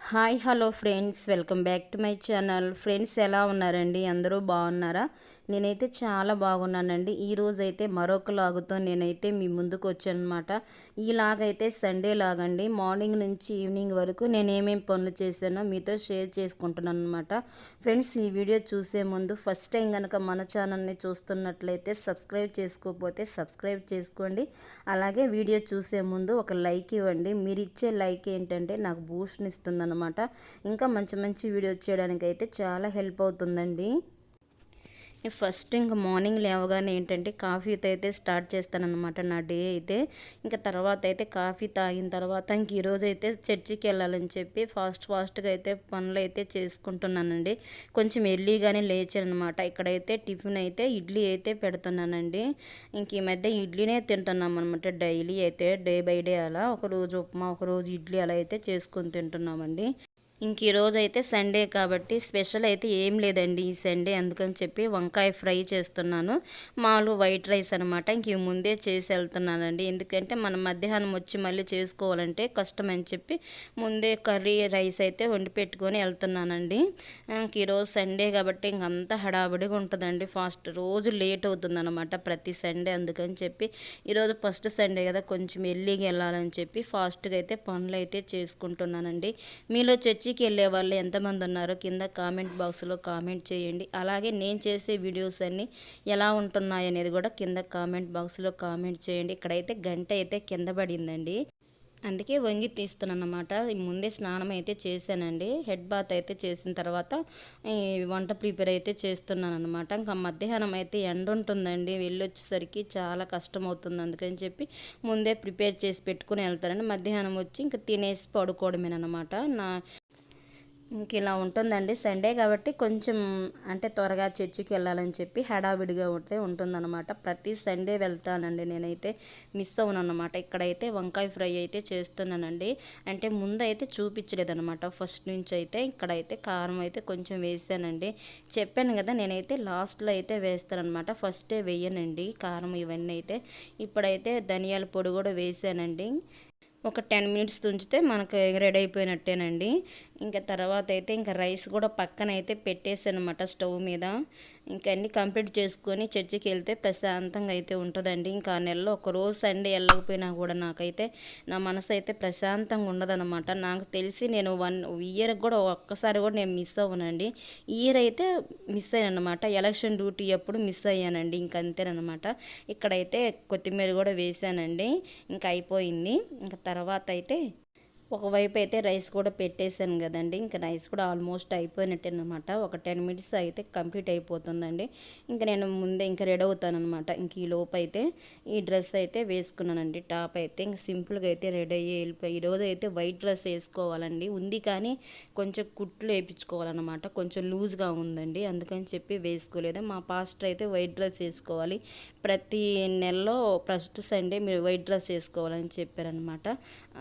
Hi hello friends. Welcome back to my channel. Friends ఎలా ఉన్నారండి? అందరూ బాగున్నారా? నేనైతే చాలా బాగున్నానండి. ఈ అయితే మరొక లాగుతో నేనైతే మీ ముందుకు వచ్చానమాట ఈ లాగైతే సండే లాగండి. మార్నింగ్ నుంచి ఈవినింగ్ వరకు నేను ఏమేమి పనులు చేశానో మీతో షేర్ చేసుకుంటున్నాను అనమాట ఫ్రెండ్స్ ఈ వీడియో చూసే ముందు ఫస్ట్ టైం కనుక మన ఛానల్ని చూస్తున్నట్లయితే సబ్స్క్రైబ్ చేసుకోకపోతే సబ్స్క్రైబ్ చేసుకోండి. అలాగే వీడియో చూసే ముందు ఒక లైక్ ఇవ్వండి. మీరు ఇచ్చే లైక్ ఏంటంటే నాకు బూస్ట్ని ఇస్తుంది అనమాట ఇంకా మంచి మంచి వీడియోస్ చేయడానికి అయితే చాలా హెల్ప్ అవుతుందండి. ఫస్ట్ ఇంకా మార్నింగ్ లేవగానే ఏంటంటే కాఫీతో అయితే స్టార్ట్ చేస్తానన్నమాట నా డే అయితే. ఇంకా తర్వాత అయితే కాఫీ తాగిన తర్వాత ఇంక ఈరోజు అయితే చర్చికి వెళ్ళాలని చెప్పి ఫాస్ట్ ఫాస్ట్గా అయితే పనులు అయితే చేసుకుంటున్నానండి. కొంచెం ఎర్లీగానే లేచానమాట ఇక్కడైతే టిఫిన్ అయితే ఇడ్లీ అయితే పెడుతున్నానండి. ఇంక ఈ మధ్య ఇడ్లీనే తింటున్నాం అనమాట డైలీ అయితే డే బై డే అలా. ఒక రోజు ఉప్మా ఒక రోజు ఇడ్లీ అలా అయితే చేసుకొని తింటున్నామండి. ఇంక ఈరోజు అయితే సండే కాబట్టి స్పెషల్ అయితే ఏం లేదండి ఈ సండే అందుకని చెప్పి వంకాయ ఫ్రై చేస్తున్నాను. మాలు వైట్ రైస్ అనమాట ఇంక ముందే చేసి వెళ్తున్నానండి ఎందుకంటే మనం మధ్యాహ్నం వచ్చి మళ్ళీ చేసుకోవాలంటే కష్టం అని చెప్పి ముందే కర్రీ రైస్ అయితే వండి పెట్టుకొని వెళ్తున్నానండి. ఇంక ఈరోజు సండే కాబట్టి ఇంకంతా హడావిడిగా ఉంటుందండి. ఫాస్ట్ రోజు లేట్ అవుతుందన్నమాట ప్రతి సండే అందుకని చెప్పి ఈరోజు ఫస్ట్ సండే కదా కొంచెం ఎల్లీగా వెళ్ళాలని చెప్పి ఫాస్ట్గా అయితే పనులు అయితే చేసుకుంటున్నానండి. మీలో చర్చి చర్చికి వెళ్ళే వాళ్ళు ఎంతమంది ఉన్నారో కింద కామెంట్ బాక్స్లో కామెంట్ చేయండి. అలాగే నేను చేసే వీడియోస్ అన్నీ ఎలా ఉంటున్నాయి అనేది కూడా కింద కామెంట్ బాక్స్లో కామెంట్ చేయండి. ఇక్కడైతే గంట అయితే కింద పడిందండి. అందుకే వంగి తీస్తున్నాను అనమాట ముందే స్నానం అయితే చేశానండి. హెడ్ బాత్ అయితే చేసిన తర్వాత వంట ప్రిపేర్ అయితే చేస్తున్నాను అనమాట ఇంకా మధ్యాహ్నం అయితే ఎండ ఉంటుందండి. వెళ్ళొచ్చేసరికి చాలా కష్టం అవుతుంది అందుకని చెప్పి ముందే ప్రిపేర్ చేసి పెట్టుకుని వెళ్తానండి. మధ్యాహ్నం వచ్చి ఇంకా తినేసి పడుకోవడమేనమాట నా ఇంక ఇలా ఉంటుందండి. సండే కాబట్టి కొంచెం అంటే త్వరగా చర్చికి వెళ్ళాలని చెప్పి హడావిడిగా ఉంటే ఉంటుందన్నమాట. ప్రతి సండే వెళ్తానండి. నేనైతే మిస్ అవునన్నమాట ఇక్కడైతే వంకాయ ఫ్రై అయితే చేస్తున్నానండి. అంటే ముందైతే చూపించలేదనమాట ఫస్ట్ నుంచి అయితే ఇక్కడైతే కారం అయితే కొంచెం వేసానండి. చెప్పాను కదా నేనైతే లాస్ట్లో అయితే వేస్తానమాట ఫస్టే వేయనండి. కారం ఇవన్నీ అయితే. ఇప్పుడైతే ధనియాల పొడి కూడా వేసానండి. ఒక టెన్ మినిట్స్ తుంచితే మనకు రెడీ అయిపోయినట్టేనండి. ఇంకా తర్వాత అయితే ఇంకా రైస్ కూడా పక్కన అయితే పెట్టేసాను అనమాట స్టవ్ మీద. ఇంకా అన్నీ కంప్లీట్ చేసుకొని చర్చికి వెళ్తే ప్రశాంతంగా అయితే ఉంటుందండి. ఇంకా ఆ నెలలో ఒక రోజు సండే వెళ్ళకపోయినా కూడా నాకైతే నా మనసు అయితే ప్రశాంతంగా ఉండదన్నమాట. నాకు తెలిసి నేను వన్ ఇయర్ కూడా ఒక్కసారి కూడా నేను మిస్ అవ్వనండి. ఇయర్ అయితే మిస్ అయ్యానమాట ఎలక్షన్ డ్యూటీ అప్పుడు మిస్ అయ్యానండి. ఇంక అంతేనమాట ఇక్కడైతే కొత్తిమీర కూడా వేసానండి. ఇంకా అయిపోయింది. ఇంకా తర్వాత అయితే ఒకవైపు అయితే రైస్ కూడా పెట్టేశాను కదండి. ఇంకా రైస్ కూడా ఆల్మోస్ట్ అయిపోయినట్టేనమాట. ఒక టెన్ మినిట్స్ అయితే కంప్లీట్ అయిపోతుందండి. ఇంకా నేను ముందే ఇంకా రెడీ అవుతానమాట ఇంక ఈ లోపు అయితే ఈ డ్రెస్ అయితే వేసుకున్నానండి. టాప్ అయితే ఇంక సింపుల్గా అయితే రెడీ అయ్యి వెళ్ళిపోయి ఈరోజు అయితే వైట్ డ్రెస్ వేసుకోవాలండి. ఉంది కానీ కొంచెం కుట్లు వేయించుకోవాలన్నమాట. కొంచెం లూజ్గా ఉందండి. అందుకని చెప్పి వేసుకోలేదు. మా పాస్టర్ అయితే వైట్ డ్రెస్ వేసుకోవాలి. ప్రతి నెలలో ఫస్ట్ సండే మీరు వైట్ డ్రెస్ వేసుకోవాలని చెప్పారనమాట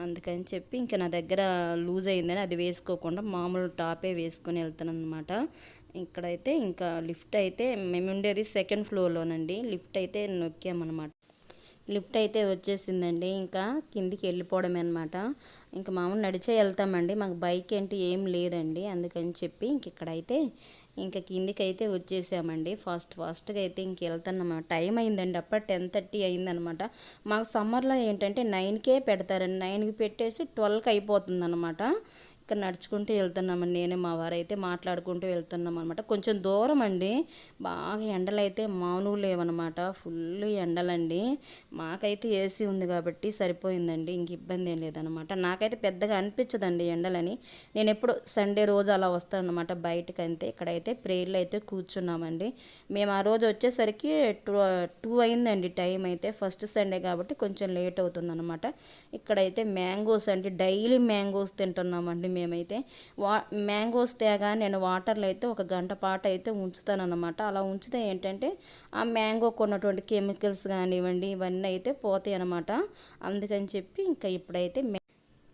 అందుకని చెప్పి ఇంకా నా దగ్గర లూజ్ అయిందని అది వేసుకోకుండా మామూలు టాపే వేసుకొని వెళ్తాను అనమాట ఇక్కడైతే ఇంకా లిఫ్ట్ అయితే మేము ఉండేది సెకండ్ ఫ్లోర్లోనండి. లిఫ్ట్ అయితే నొక్కామన్నమాట. లిఫ్ట్ అయితే వచ్చేసిందండి. ఇంకా కిందికి వెళ్ళిపోవడమే అనమాట ఇంకా మామూలు నడిచే వెళ్తామండి. మాకు బైక్ ఏంటి ఏం లేదండి. అందుకని చెప్పి ఇంక ఇక్కడైతే ఇంకా కిందికి అయితే వచ్చేసామండి. ఫాస్ట్ ఫాస్ట్గా అయితే ఇంక వెళ్తానమాట టైం అయిందండి. అప్పుడు టెన్ థర్టీ అయిందనమాట మాకు సమ్మర్లో ఏంటంటే నైన్కే పెడతారండి. నైన్కి పెట్టేసి ట్వెల్వ్కి అయిపోతుందనమాట ఇక్కడ నడుచుకుంటూ వెళ్తున్నామండి. నేను మా వారైతే మాట్లాడుకుంటూ వెళ్తున్నాం అనమాట కొంచెం దూరం అండి బాగా ఎండలు అయితే మామూలు లేవన్నమాట. ఫుల్ ఎండలండి. మాకైతే ఏసీ ఉంది కాబట్టి సరిపోయిందండి. ఇంక ఇబ్బంది ఏం లేదనమాట నాకైతే పెద్దగా అనిపించదండి ఎండలని. నేను ఎప్పుడు సండే రోజు అలా వస్తానమాట బయటకు అంతే ఇక్కడైతే ప్రేయర్లు అయితే కూర్చున్నామండి. మేము ఆ రోజు వచ్చేసరికి టూ టూ అయిందండి టైం అయితే. ఫస్ట్ సండే కాబట్టి కొంచెం లేట్ అవుతుందన్నమాట. ఇక్కడైతే మ్యాంగోస్ అంటే డైలీ మ్యాంగోస్ తింటున్నామండి మేమైతే వా మ్యాంగోస్ తేగా నేను వాటర్లో అయితే ఒక గంట పాటు అయితే ఉంచుతానన్నమాట. అలా ఉంచితే ఏంటంటే ఆ మ్యాంగో కొన్నటువంటి కెమికల్స్ కానివ్వండి ఇవన్నీ అయితే పోతాయి అనమాట అందుకని చెప్పి ఇంకా ఇప్పుడైతే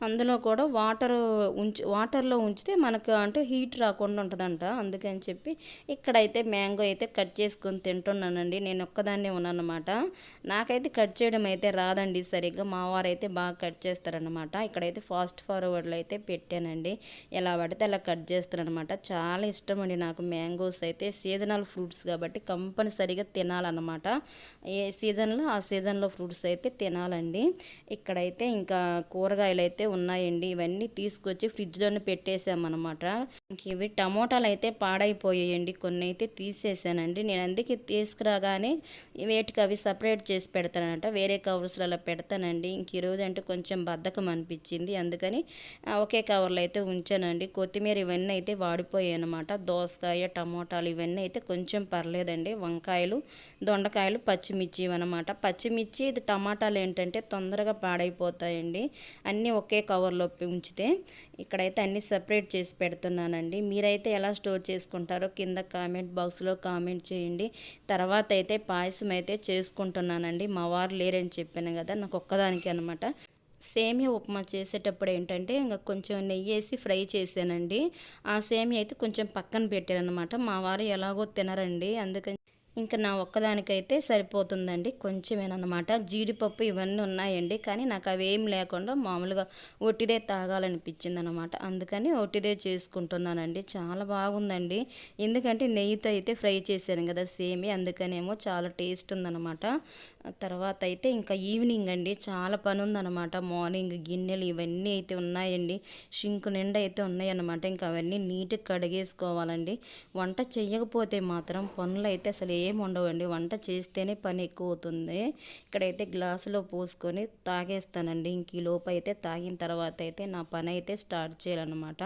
అందులో కూడా వాటర్ ఉంచి వాటర్లో ఉంచితే మనకు అంటే హీట్ రాకుండా ఉంటుందంట. అందుకని చెప్పి ఇక్కడైతే మ్యాంగో అయితే కట్ చేసుకొని తింటున్నానండి. నేను ఒక్కదాన్నే ఉన్నానమాట నాకైతే కట్ చేయడం అయితే రాదండి సరిగ్గా. మా వారు అయితే బాగా కట్ చేస్తారనమాట ఇక్కడైతే ఫాస్ట్ ఫార్వర్డ్లో అయితే పెట్టానండి. ఎలా పడితే అలా కట్ చేస్తారనమాట చాలా ఇష్టం అండి నాకు మ్యాంగోస్ అయితే. సీజనల్ ఫ్రూట్స్ కాబట్టి కంపల్సరీగా తినాలన్నమాట. ఏ సీజన్లో ఆ సీజన్లో ఫ్రూట్స్ అయితే తినాలండి. ఇక్కడైతే ఇంకా కూరగాయలు అయితే ఉన్నాయండి. ఇవన్నీ తీసుకొచ్చి ఫ్రిడ్జ్లోనే పెట్టేసామన్నమాట ఇంక ఇవి టమోటాలు అయితే పాడైపోయాయండి. కొన్ని అయితే తీసేసానండి. నేను అందుకే తీసుకురాగానే వేటికి అవి సపరేట్ చేసి పెడతానంట వేరే కవర్స్లలో పెడతానండి. ఇంక ఈరోజు అంటే కొంచెం బద్ధకం అనిపించింది. అందుకని ఒకే కవర్లో అయితే ఉంచానండి. కొత్తిమీర ఇవన్నీ అయితే వాడిపోయాయి అనమాట దోసకాయ టమోటాలు ఇవన్నీ అయితే కొంచెం పర్లేదండి. వంకాయలు దొండకాయలు పచ్చిమిర్చి ఇవన్నమాట. పచ్చిమిర్చి ఇది టమాటాలు ఏంటంటే తొందరగా పాడైపోతాయండి. అన్నీ ఒకే కవర్లో ఉంచితే ఇక్కడైతే అన్నీ సపరేట్ చేసి పెడుతున్నానండి. మీరైతే ఎలా స్టోర్ చేసుకుంటారో కింద కామెంట్ బాక్స్లో కామెంట్ చేయండి. తర్వాత అయితే పాయసం అయితే చేసుకుంటున్నానండి. మా వారు లేరని చెప్పాను కదా నాకు ఒక్కదానికి అనమాట సేమియా ఉప్మా చేసేటప్పుడు ఏంటంటే ఇంకా కొంచెం నెయ్యి వేసి ఫ్రై చేశానండి. ఆ సేమియా అయితే కొంచెం పక్కన పెట్టారనమాట మా వారు ఎలాగో తినరండి. అందుకని ఇంకా నా ఒక్కదానికైతే సరిపోతుందండి. కొంచెమేనమాట జీడిపప్పు ఇవన్నీ ఉన్నాయండి. కానీ నాకు అవి ఏం లేకుండా మామూలుగా ఒట్టిదే తాగాలనిపించింది అనమాట అందుకని ఒట్టిదే చేసుకుంటున్నానండి. చాలా బాగుందండి. ఎందుకంటే నెయ్యితో అయితే ఫ్రై చేశాను కదా సేమి. అందుకనేమో చాలా టేస్ట్ ఉందన్నమాట తర్వాత అయితే ఇంకా ఈవినింగ్ అండి. చాలా పని ఉందన్నమాట మార్నింగ్ గిన్నెలు ఇవన్నీ అయితే ఉన్నాయండి. షింక్ నిండా అయితే ఉన్నాయన్నమాట. ఇంకా అవన్నీ నీట్గా కడిగేసుకోవాలండి. వంట చేయకపోతే మాత్రం పనులు అయితే అసలు ఏం ఉండవండి వంట చేస్తేనే పని ఎక్కువ అవుతుంది ఇక్కడైతే గ్లాసులో పోసుకొని తాగేస్తానండి. ఇంక ఈ లోపు అయితే తాగిన తర్వాత అయితే నా పని అయితే స్టార్ట్ చేయాలన్నమాట.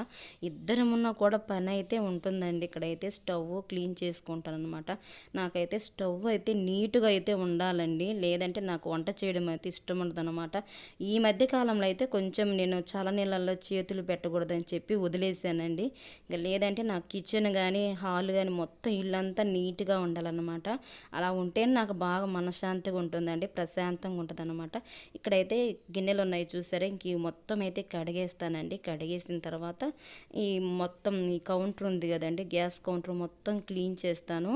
ఇద్దరమున్నా కూడా పని అయితే ఉంటుందండి. ఇక్కడైతే స్టవ్ క్లీన్ చేసుకుంటాను అనమాట నాకైతే స్టవ్ అయితే నీట్గా అయితే ఉండాలండి. లేదంటే నాకు వంట చేయడం అయితే ఇష్టం ఉండదనమాట ఈ మధ్య కాలంలో అయితే కొంచెం నేను చాలా నీళ్ళల్లో చేతులు పెట్టకూడదని చెప్పి వదిలేసానండి ఇంకా లేదంటే నా కిచెన్ కానీ హాల్ కానీ మొత్తం ఇల్లంతా నీట్గా ఉండాలన్నమాట. అలా ఉంటే నాకు బాగా మనశ్శాంతిగా ఉంటుందండి ప్రశాంతంగా ఉంటుంది అనమాట ఇక్కడైతే గిన్నెలు ఉన్నాయి చూసారా? ఇంక ఇవి మొత్తం అయితే కడిగేస్తానండి. కడిగేసిన తర్వాత ఈ మొత్తం ఈ కౌంటర్ ఉంది కదండి గ్యాస్ కౌంటర్ మొత్తం క్లీన్ చేస్తాను.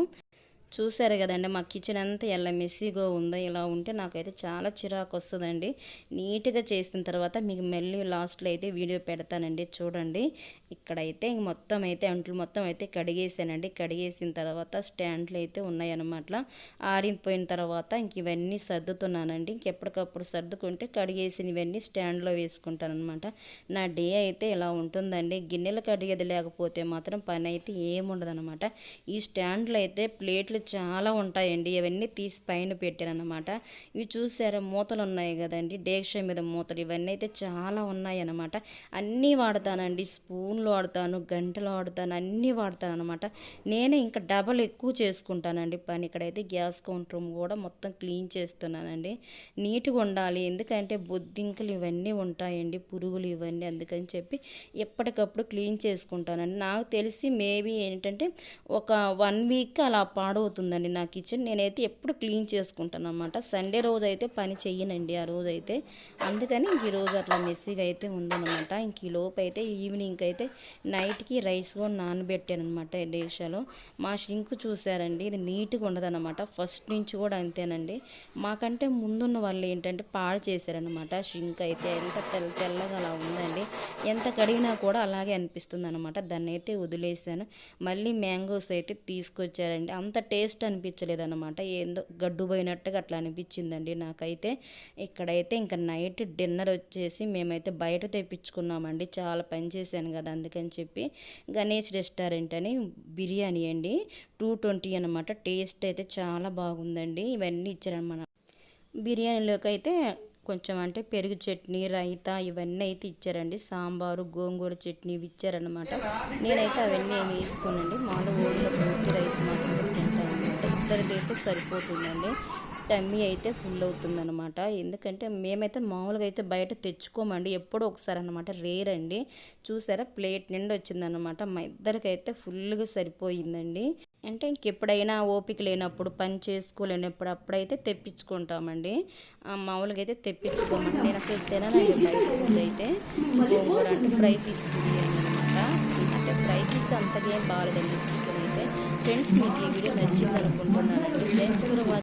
చూసారు కదండి మా కిచెన్ అంతా ఎలా మెస్సీగా ఉందో ఇలా ఉంటే నాకైతే చాలా చిరాకు వస్తుందండి. నీట్గా చేసిన తర్వాత మీకు మళ్ళీ లాస్ట్లో అయితే వీడియో పెడతానండి చూడండి. ఇక్కడైతే ఇంక మొత్తం అయితే అంట్లు మొత్తం అయితే కడిగేసానండి. కడిగేసిన తర్వాత స్టాండ్లు అయితే ఉన్నాయన్నమాట. ఆరిపోయిన తర్వాత ఇంక ఇవన్నీ సర్దుతున్నానండి. ఇంకెప్పటికప్పుడు సర్దుకుంటే కడిగేసిన ఇవన్నీ స్టాండ్లో వేసుకుంటాను అనమాట నా డే అయితే ఇలా ఉంటుందండి. గిన్నెలు కడిగేది లేకపోతే మాత్రం పని అయితే ఏముండదు ఈ స్టాండ్లు అయితే ప్లేట్లు చాలా ఉంటాయండి. ఇవన్నీ తీసి పైన పెట్టానమాట ఇవి చూసారా? మూతలు ఉన్నాయి కదండి. డేక్ష మీద మూతలు. ఇవన్నీ అయితే చాలా ఉన్నాయి అనమాట అన్నీ వాడతానండి. స్పూన్లు వాడతాను గంటలు వాడతాను అన్నీ వాడతాను అనమాట నేనే ఇంకా డబల్ ఎక్కువ చేసుకుంటానండి పని. ఇక్కడైతే గ్యాస్ కౌంటర్ రూమ్ కూడా మొత్తం క్లీన్ చేస్తున్నానండి. నీట్గా ఉండాలి. ఎందుకంటే బొద్దింకలు ఇవన్నీ ఉంటాయండి. పురుగులు ఇవన్నీ అందుకని చెప్పి ఎప్పటికప్పుడు క్లీన్ చేసుకుంటానండి. నాకు తెలిసి మేబీ ఏంటంటే ఒక వన్ వీక్ అలా అవుతుందండి నా కిచెన్. నేనైతే ఎప్పుడు క్లీన్ చేసుకుంటాను అనమాట సండే రోజు అయితే పని చెయ్యనండి ఆ రోజు అయితే అందుకని ఈ రోజు అట్లా మెస్సీగా అయితే ఉందన్నమాట. ఇంక ఈ లోపు అయితే ఈవినింగ్ అయితే నైట్కి రైస్ కూడా నానబెట్టాను అనమాట దేశాలో. మా షింక్ చూసారండి ఇది నీట్గా ఉండదన్నమాట. ఫస్ట్ నుంచి కూడా అంతేనండి. మాకంటే ముందున్న వాళ్ళు ఏంటంటే పాడు చేశారనమాట షింక్ అయితే ఎంత తెల్ల తెల్లగా అలా ఉందండి. ఎంత కడిగినా కూడా అలాగే అనిపిస్తుంది అనమాట దాన్ని అయితే వదిలేసాను. మళ్ళీ మ్యాంగోస్ అయితే తీసుకొచ్చారండి. అంత టేస్ట్ అనిపించలేదు అనమాట ఏందో గడ్డు పోయినట్టుగా అట్లా అనిపించిందండి నాకైతే. ఇక్కడైతే ఇంకా నైట్ డిన్నర్ వచ్చేసి మేమైతే బయట తెప్పించుకున్నామండి. చాలా పని చేశాను కదా అందుకని చెప్పి. గణేష్ రెస్టారెంట్ అని బిర్యానీ అండి. టూ ట్వంటీ అనమాట టేస్ట్ అయితే చాలా బాగుందండి. ఇవన్నీ ఇచ్చారనమాట బిర్యానీలోకి అయితే కొంచెం అంటే పెరుగు చట్నీ రైతా ఇవన్నీ అయితే ఇచ్చారండి. సాంబారు గోంగూర చట్నీ ఇవి ఇచ్చారనమాట నేనైతే అవన్నీ ఏమి వేసుకోనండి. మాలో ఊళ్ళో పూర్తి రైస్ మాత్రం తింటాను. ఇద్దరికైతే సరిపోతుందండి. టమ్మీ అయితే ఫుల్ అవుతుందనమాట ఎందుకంటే మేమైతే మామూలుగా అయితే బయట తెచ్చుకోమండి. ఎప్పుడో ఒకసారి అనమాట రేర్ అండి. చూసారా? ప్లేట్ నిండా వచ్చిందనమాట మా ఇద్దరికైతే ఫుల్గా సరిపోయిందండి. అంటే ఇంకెప్పుడైనా ఓపిక లేనప్పుడు పని చేసుకోలేనప్పుడు అప్పుడైతే తెప్పించుకుంటామండి. మామూలుగా అయితే తెప్పించుకోమండి. నేను అసలు తిననండి బయట అయితే. గోంగూర అంటే ఫ్రై పీస్ బిర్యానీ అనమాట అంటే ఫ్రై పీస్ అంతగా ఏం బాగాలేదండి. చికెన్ అయితే. ఫ్రెండ్స్ మీకు ఈ వీడియో నచ్చింది అనుకుంటున్నానండి థ్యాంక్స్ ఫర్ వాచింగ్